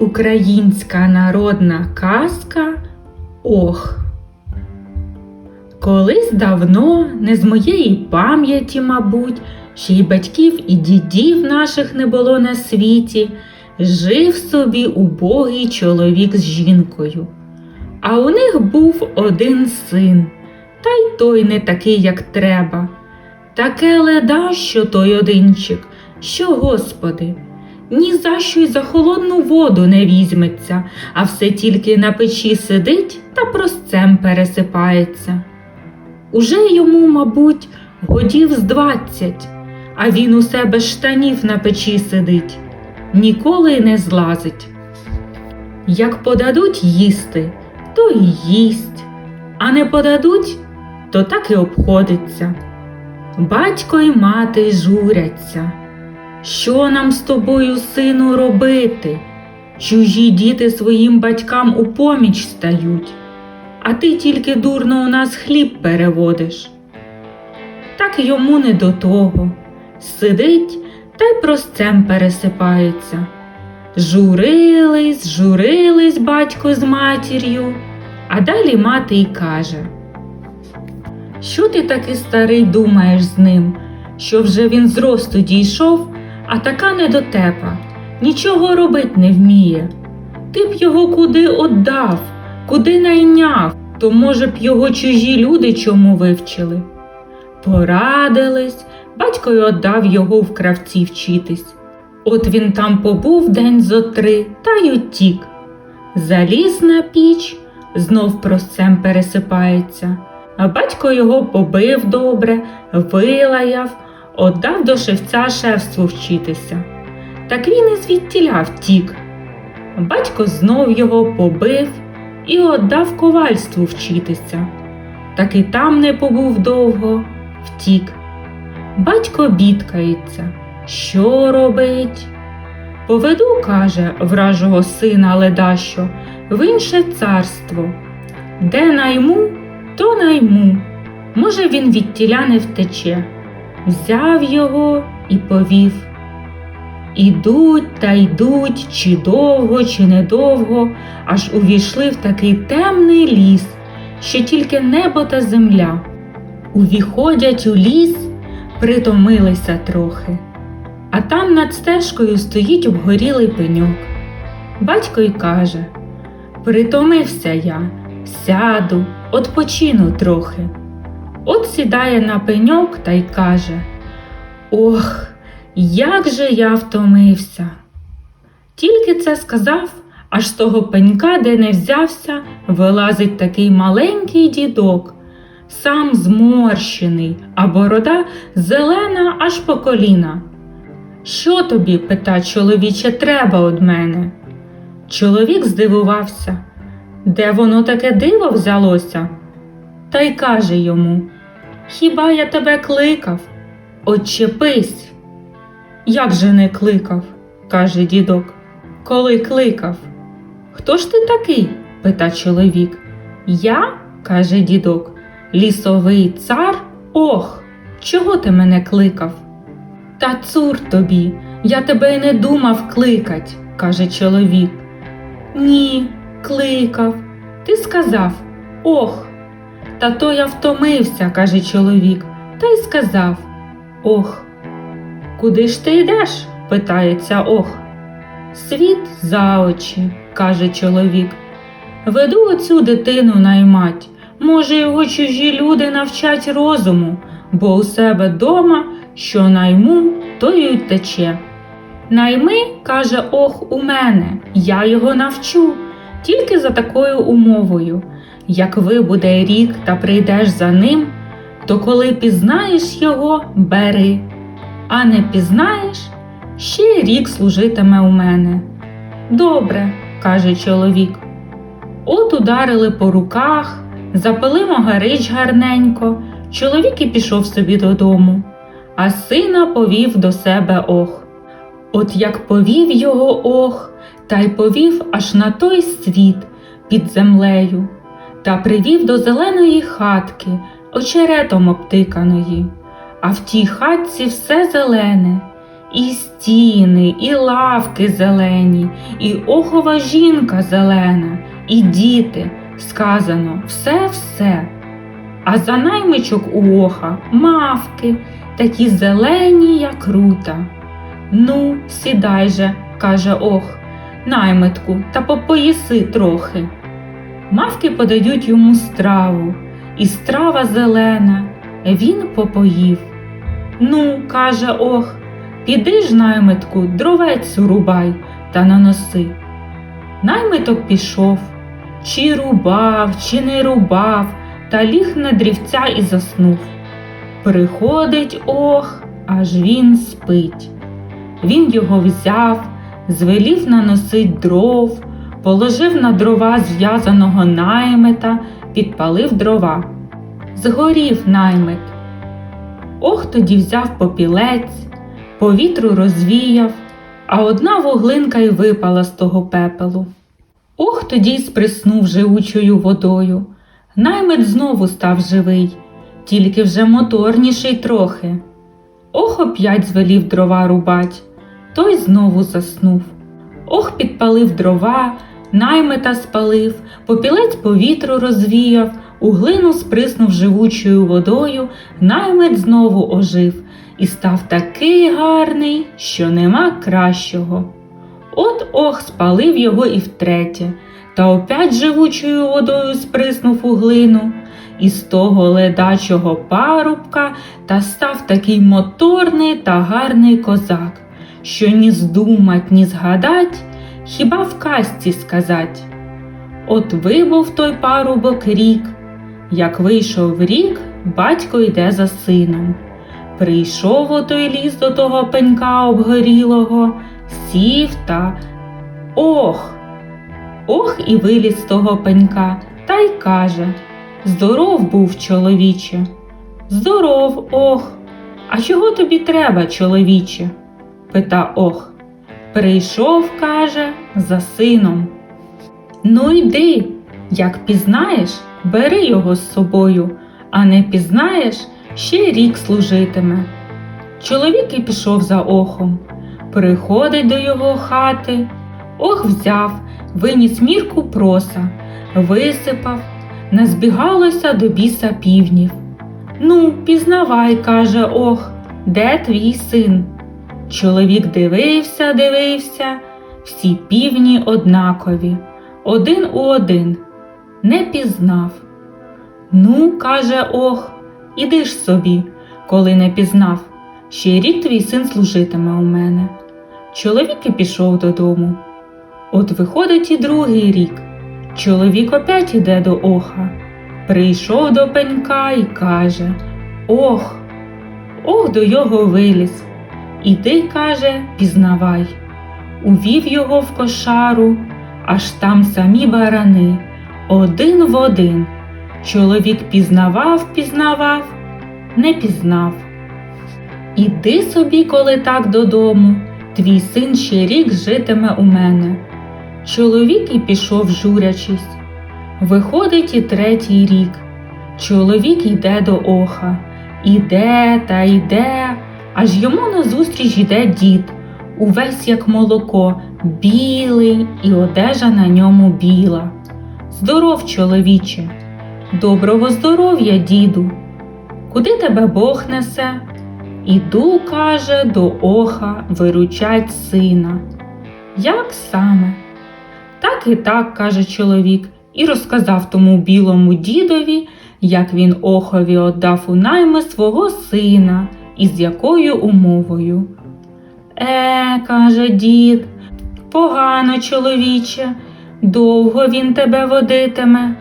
Українська народна казка Ох. Колись давно, не з моєї пам'яті, мабуть, ще й батьків і дідів наших не було на світі, жив собі убогий чоловік з жінкою. А у них був один син, та й той не такий, як треба. Таке леда, що той одинчик, що, господи, ні за що й за холодну воду не візьметься, а все тільки на печі сидить та простцем пересипається. Уже йому, мабуть, годів з двадцять, а він у себе штанів на печі сидить, ніколи не злазить. Як подадуть їсти, то й їсть, а не подадуть, то так і обходиться. Батько й мати журяться. Що нам з тобою, сину, робити? Чужі діти своїм батькам у поміч стають, а ти тільки дурно у нас хліб переводиш. Так йому не до того. Сидить та й простцем пересипається. Журились, журились батько з матір'ю, а далі мати й каже. Що ти таки старий думаєш з ним, що вже він з росту дійшов, а така недотепа, нічого робить не вміє. Ти б його куди отдав, куди найняв, то, може б, його чужі люди чому вивчили. Порадились, батько й отдав його в кравці вчитись. От він там побув день зо три та й утік. Заліз на піч, знов простцем пересипається. А батько його побив добре, вилаяв, отдав до шевця шефству вчитися. Так він і звідтіля втік. Батько знов його побив і отдав ковальству вчитися. Так і там не побув довго, втік. Батько бідкається. Що робить? Поведу, каже, вражого сина ледащо, в інше царство. Де найму, то найму. Може, він від тіля не втече. Взяв його і повів. Ідуть та йдуть, чи довго, чи недовго, аж увійшли в такий темний ліс, що тільки небо та земля. Увіходять у ліс, притомилися трохи. А там над стежкою стоїть обгорілий пеньок. Батько й каже: Притомився я, сяду, odpoчину трохи. От сідає на пеньок та й каже: Ох, як же я втомився. Тільки це сказав, аж з того пенька, де не взявся, вилазить такий маленький дідок, сам зморщений, а борода зелена аж по коліна. Що тобі, пита чоловіче, треба од мене? Чоловік здивувався, де воно таке диво взялося? Та й каже йому: Хіба я тебе кликав? Отчепись. Як же не кликав? каже дідок. Коли кликав? Хто ж ти такий? пита чоловік. Я, каже дідок, лісовий цар? Ох, чого ти мене кликав? Та цур тобі, я тебе й не думав кликать, каже чоловік. Ні, кликав. Ти сказав ох. Та то я втомився, каже чоловік, та й сказав Ох. Куди ж ти йдеш? питається ох. Світ за очі, каже чоловік. Веду оцю дитину наймать. Може, його чужі люди навчать розуму, бо у себе дома, що найму, то й тече. Найми, каже ох, у мене, я його навчу, тільки за такою умовою. Як вибуде рік та прийдеш за ним, то коли пізнаєш його, бери, а не пізнаєш, ще рік служитиме у мене. Добре, каже чоловік. От ударили по руках, запили могарич гарненько, чоловік і пішов собі додому, а сина повів до себе ох. От як повів його ох, та й повів аж на той світ під землею, та привів до зеленої хатки, очеретом обтиканої, а в тій хатці все зелене, І стіни, і лавки зелені, і охова жінка зелена, і діти. Сказано все-все. А за наймичок у оха мавки, такі зелені, як рута. Ну, сідай же, каже ох, наймитку, та попоїси трохи. Мавки подають йому страву, і страва зелена, він попоїв. Ну, каже ох, піди ж, наймитку, дровець рубай та наноси. Наймиток пішов, чи рубав, чи не рубав, та ліг на дрівця і заснув. Приходить ох, аж він спить. Він його взяв, звелів наносить дров, положив на дрова зв'язаного наймита, підпалив дрова. Згорів наймит. Ох тоді взяв попілець, по вітру розвіяв, а одна вуглинка й випала з того пепелу. Ох тоді й сприснув живучою водою. Наймит знову став живий, тільки вже моторніший трохи. Ох оп'ять звелів дрова рубать, той знову заснув. Ох підпалив дрова, наймита спалив, попілець по вітру розвіяв, у глину сприснув живучою водою, наймит знову ожив і став такий гарний, що нема кращого. От ох спалив його і втретє, та опять живучою водою сприснув у глину, і з того ледачого парубка та став такий моторний та гарний козак, що ні здумать, ні згадать, хіба в казці сказать. От вибув той парубок рік, як вийшов рік, батько йде за сином. Прийшов у той ліс до того пенька обгорілого, сів та ох. Ох і виліз з того пенька та й каже Здоров був, чоловіче. Здоров, ох. А чого тобі треба, чоловіче? пита ох. Прийшов, каже, за сином. Ну йди, як пізнаєш, бери його з собою, а не пізнаєш, ще рік служитиме. Чоловік і пішов за охом. Приходить до його хати. Ох взяв, виніс мірку проса, висипав, назбігалося до біса півнів. Ну, пізнавай, каже ох, де твій син? Чоловік дивився, дивився, всі півні однакові, один у один, не пізнав. Ну, каже ох, іди ж собі, коли не пізнав. Ще рік твій син служитиме у мене. Чоловік і пішов додому. От виходить і другий рік. Чоловік опять іде до оха. Прийшов до пенька і каже Ох, ох до його виліз. Іди, каже, пізнавай. Увів його в кошару, аж там самі барани, один в один. Чоловік пізнавав, пізнавав, не пізнав. Іди собі, коли так додому, твій син ще рік житиме у мене. Чоловік і пішов, журячись. Виходить і третій рік. Чоловік йде до оха, іде та йде, аж йому назустріч йде дід, увесь як молоко, білий, і одежа на ньому біла. Здоров, чоловіче, доброго здоров'я, діду. Куди тебе Бог несе? Іду, каже, до оха виручать сина. Як саме? Так і так, каже чоловік, і розказав тому білому дідові, як він охові отдав у найми свого сина і з якою умовою. Е, каже дід, погано, чоловіче, довго він тебе водитиме.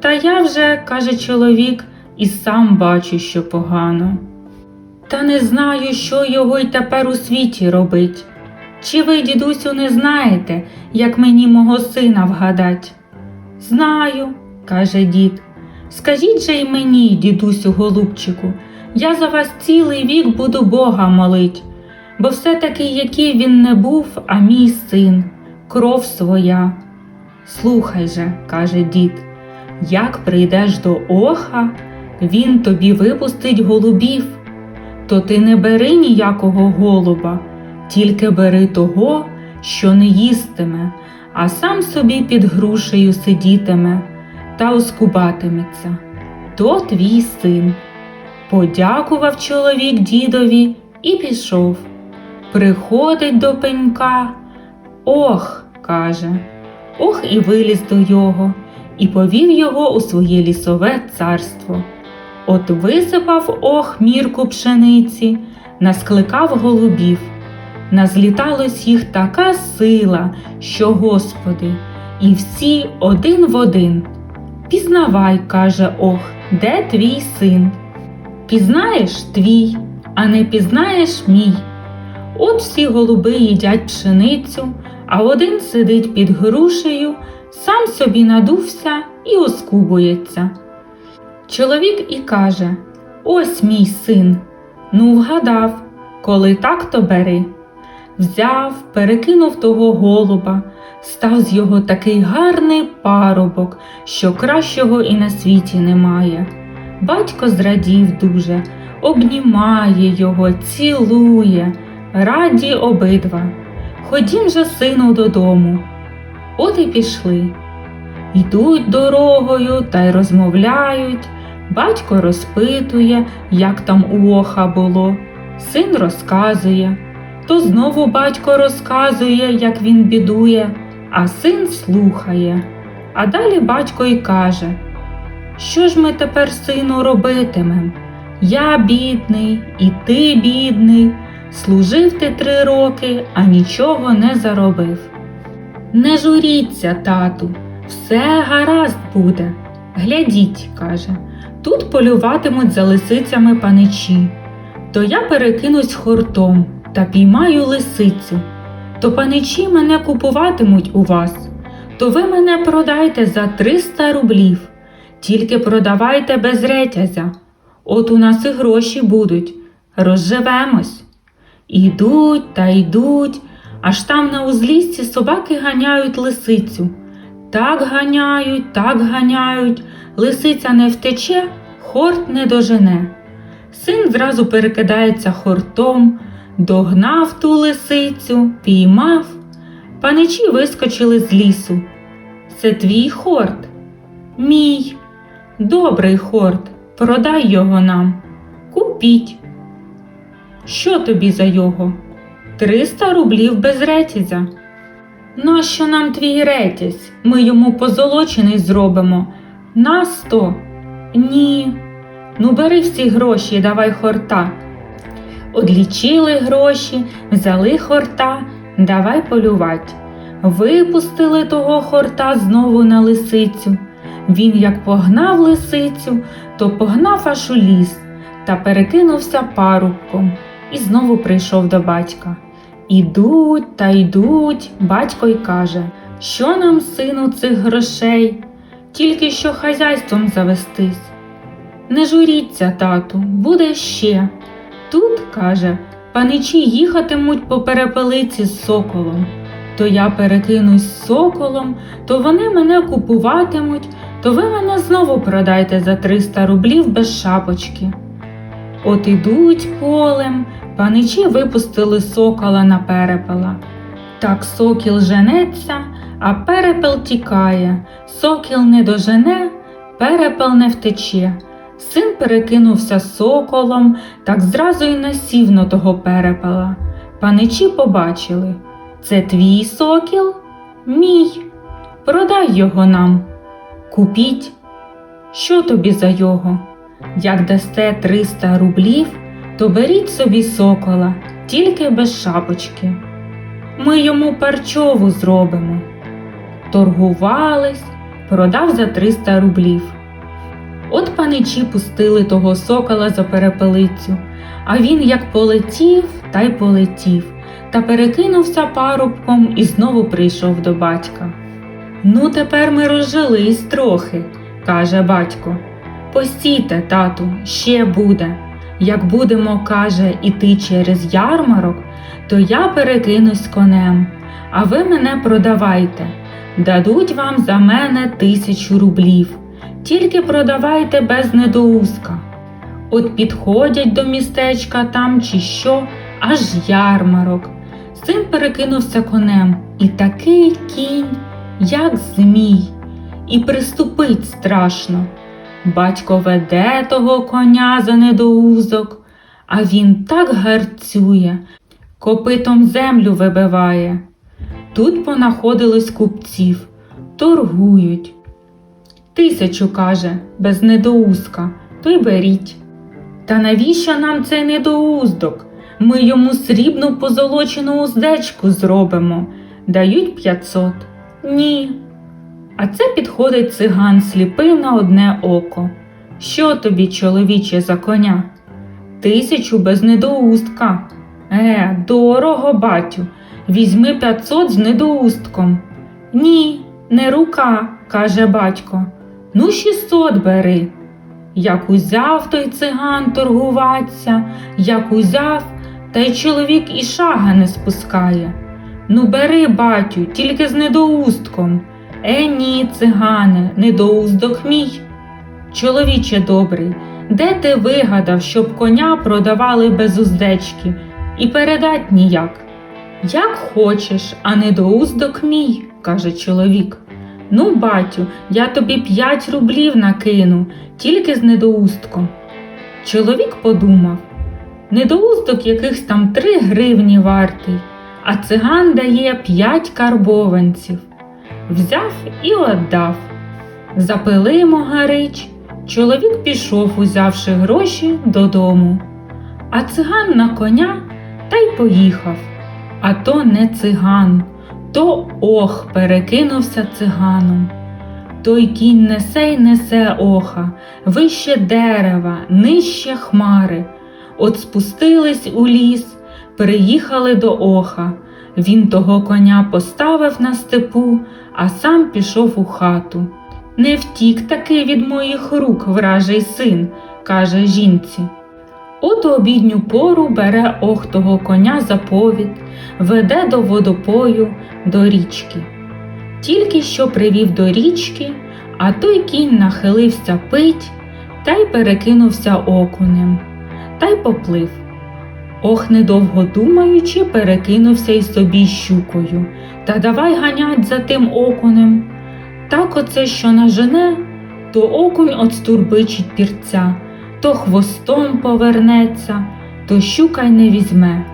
Та я вже, каже чоловік, і сам бачу, що погано. Та не знаю, що його й тепер у світі робить. Чи ви, дідусю, не знаєте, як мені мого сина вгадать? Знаю, каже дід. Скажіть же й мені, дідусю голубчику, я за вас цілий вік буду Бога молить, бо все-таки, який він не був, а мій син, кров своя. Слухай же, каже дід, як прийдеш до оха, він тобі випустить голубів. то ти не бери ніякого голуба, тільки бери того, що не їстиме, а сам собі під грушею сидітиме та оскубатиметься. То твій син. Подякував чоловік дідові і пішов. Приходить до пенька. Ох, каже, ох і виліз до його, і повів його у своє лісове царство. От висипав ох мірку пшениці, наскликав голубів. Назліталось їх така сила, що Господи, і всі один в один. Пізнавай, каже ох, де твій син? Пізнаєш твій, а не пізнаєш мій. От всі голуби їдять пшеницю, а один сидить під грушею, сам собі надувся і оскубується. Чоловік і каже: Ось мій син. Ну, вгадав, коли так, то бери. Взяв, перекинув того голуба, став з його такий гарний парубок, що кращого і на світі немає. Батько зрадів дуже, обнімає його, цілує, раді обидва. Ходім же, сину, додому. От і пішли. Йдуть дорогою та й розмовляють. Батько розпитує, як там у оха було. Син розказує. То знову батько розказує, як він бідує, а син слухає. А далі батько й каже: Що ж ми тепер, сину, робитимем? Я бідний, і ти бідний. Служив ти три роки, а нічого не заробив. Не журіться, тату, все гаразд буде. Глядіть, каже, тут полюватимуть за лисицями паничі. То я перекинусь хортом та піймаю лисицю. То паничі мене купуватимуть у вас, то ви мене продайте за 300 рублів. Тільки продавайте без ретязя. От у нас і гроші будуть. Розживемось. Ідуть та йдуть, аж там на узліссі собаки ганяють лисицю. Так ганяють, так ганяють, лисиця не втече, хорт не дожене. Син зразу перекидається хортом, догнав ту лисицю, піймав. Паничі вискочили з лісу. Це твій хорт? Мій. Добрий хорт, продай його нам. Купіть. Що тобі за його? Триста рублів без ретязя. Нащо нам твій ретязь? Ми йому позолочений зробимо. На сто. Ні. Ну бери всі гроші давай хорта. Одлічили гроші, взяли хорта, давай полювать. Випустили того хорта знову на лисицю. Він як погнав лисицю, то погнав аж у ліс та перекинувся парубком і знову прийшов до батька. Ідуть та йдуть, батько й каже, що нам, сину, цих грошей, тільки що хазяйством завестись. Не журіться, тату, буде ще. Тут, каже, паничі їхатимуть по перепелиці з соколом. То я перекинусь з соколом, то вони мене купуватимуть, то ви мене знову продайте за 300 рублів без шапочки. От ідуть полем, паничі випустили сокола на перепела. Так сокіл женеться, а перепел тікає, сокіл не дожене, перепел не втече. Син перекинувся соколом, так зразу й насів на того перепела. Паничі побачили це твій сокіл? Мій. Продай його нам. Купіть. Що тобі за його? Як дасте 300 рублів, то беріть собі сокола, тільки без шапочки. Ми йому парчову зробимо. Торгувались, продав за 300 рублів. От паничі пустили того сокола за перепелицю, а він як полетів, та й полетів, та перекинувся парубком і знову прийшов до батька. Ну, тепер ми розжились трохи, каже батько. Постійте, тату, ще буде. Як будемо, каже, іти через ярмарок, то я перекинусь конем, а ви мене продавайте. Дадуть вам за мене тисячу рублів. Тільки продавайте без недоуска. От підходять до містечка там чи що, аж ярмарок. Син перекинувся конем, і такий кінь, як змій, і приступить страшно. Батько веде того коня за недоузок, а він так гарцює, копитом землю вибиває. Тут понаходилось купців, торгують. Тисячу, каже, без недоузка, то й беріть. Та навіщо нам цей недоуздок? Ми йому срібну позолочену уздечку зробимо. Дають п'ятсот. Ні. А це підходить циган сліпий на одне око. Що тобі, чоловіче, за коня? Тисячу без недоустка. Е, дорого, батю. Візьми п'ятсот з недоустком. Ні, не рука, каже батько. Ну, шістсот бери. Як узяв той циган торгуватися, як узяв, та й чоловік і шага не спускає. Ну, бери, батю, тільки з недоустком. Е, ні, цигане, недоуздок мій. Чоловіче добрий, де ти вигадав, щоб коня продавали без уздечки і передать ніяк? Як хочеш, а недоуздок мій, каже чоловік. Ну, батю, я тобі п'ять рублів накину, тільки з недоустком. Чоловік подумав недоуздок якихось там три гривні вартий, а циган дає п'ять карбованців. Взяв і отдав. Запили могарич, чоловік пішов, узявши гроші додому. А циган на коня та й поїхав. А то не циган, то ох перекинувся циганом. Той кінь несе й несе оха, вище дерева, нижче хмари. От спустились у ліс, приїхали до оха. Він того коня поставив на степу, а сам пішов у хату. Не втік таки від моїх рук вражий син, каже жінці. От обідню пору бере ох того коня за повід, веде до водопою, до річки. Тільки що привів до річки, а той кінь нахилився пить та й перекинувся окунем, та й поплив. Ох, недовго думаючи, перекинувся й собі щукою, та давай ганять за тим окунем. Так оце, що нажене, то окунь отстурбичить пірця, то хвостом повернеться, то щука й не візьме.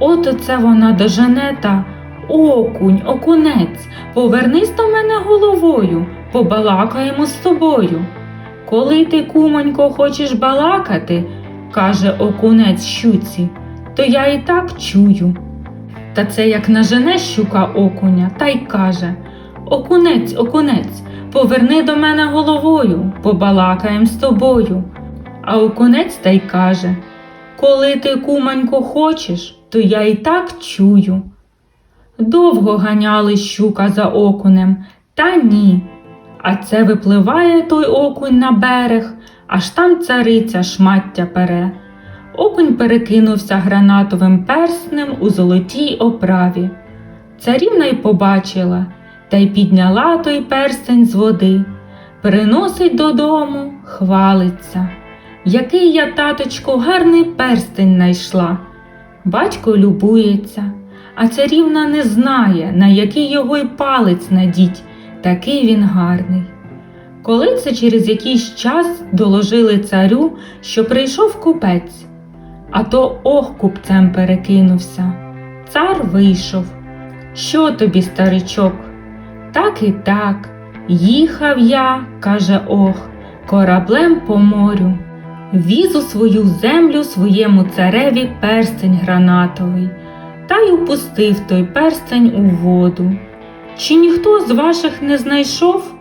От оце вона дожене та окунь, окунець, повернись до мене головою, побалакаємо з тобою. Коли ти, кумонько, хочеш балакати, каже окунець щуці, то я і так чую. Та це як нажене щука окуня, та й каже Окунець, окунець, поверни до мене головою, побалакаєм з тобою. А окунець та й каже Коли ти, куманько, хочеш, то я і так чую. Довго ганяли щука за окунем, та ні. А це випливає той окунь на берег, аж там цариця шмаття пере. Окунь перекинувся гранатовим перснем у золотій оправі. Царівна й побачила та й підняла той перстень з води, приносить додому, хвалиться. Який я, таточку, гарний перстень найшла. Батько любується, а царівна не знає, на який його й палець надіть, такий він гарний. Коли це через якийсь час доложили царю, що прийшов купець, а то ох купцем перекинувся. Цар вийшов. Що тобі, старичок? Так і так. Їхав я, каже ох, кораблем по морю. Віз у свою землю своєму цареві перстень гранатовий, та й упустив той перстень у воду. Чи ніхто з ваших не знайшов?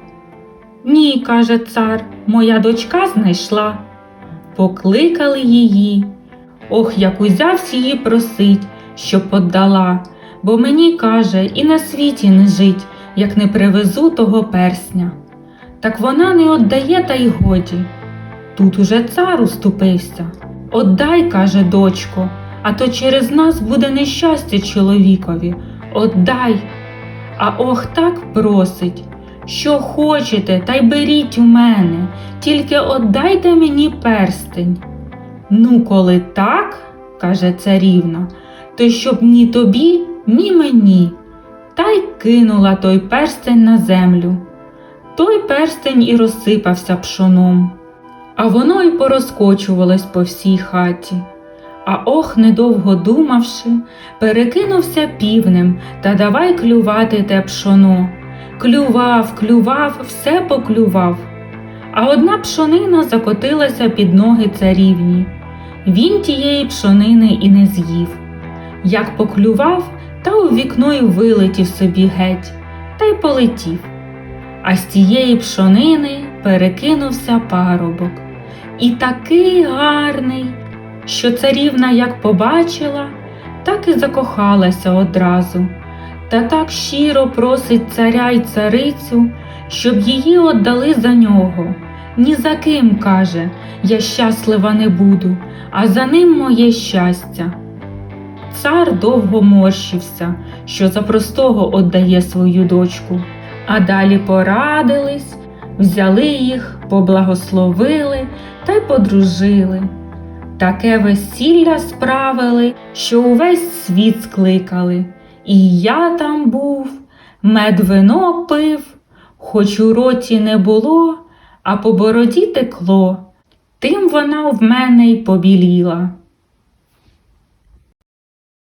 Ні, каже цар, моя дочка знайшла. Покликали її. Ох, як узявся її просить, щоб поддала, бо мені каже, і на світі не жить, як не привезу того персня. Так вона не отдає, та й годі. Тут уже цар уступився. Отдай, каже дочко, а то через нас буде нещастя чоловікові. Отдай. А ох так просить. Що хочете, та й беріть у мене, тільки отдайте мені перстень. Ну, коли так, каже царівна, то щоб ні тобі, ні мені. Та й кинула той перстень на землю. Той перстень і розсипався пшоном, а воно й порозкочувалось по всій хаті. А ох, недовго думавши, перекинувся півнем та давай клювати те пшоно. Клював, клював, все поклював. А одна пшонина закотилася під ноги царівні. Він тієї пшонини і не з'їв. Як поклював, та у вікно й вилетів собі геть, та й полетів. А з тієї пшонини перекинувся парубок. І такий гарний, що царівна як побачила, так і закохалася одразу, та так щиро просить царя й царицю, щоб її отдали за нього. Ні за ким, каже, я щаслива не буду, а за ним моє щастя. Цар довго морщився, що за простого отдає свою дочку, а далі порадились, взяли їх, поблагословили та й подружили. Таке весілля справили, що увесь світ скликали. І я там був, мед вино пив, хоч у роті не було, а по бороді текло. Тим вона в мене й побіліла.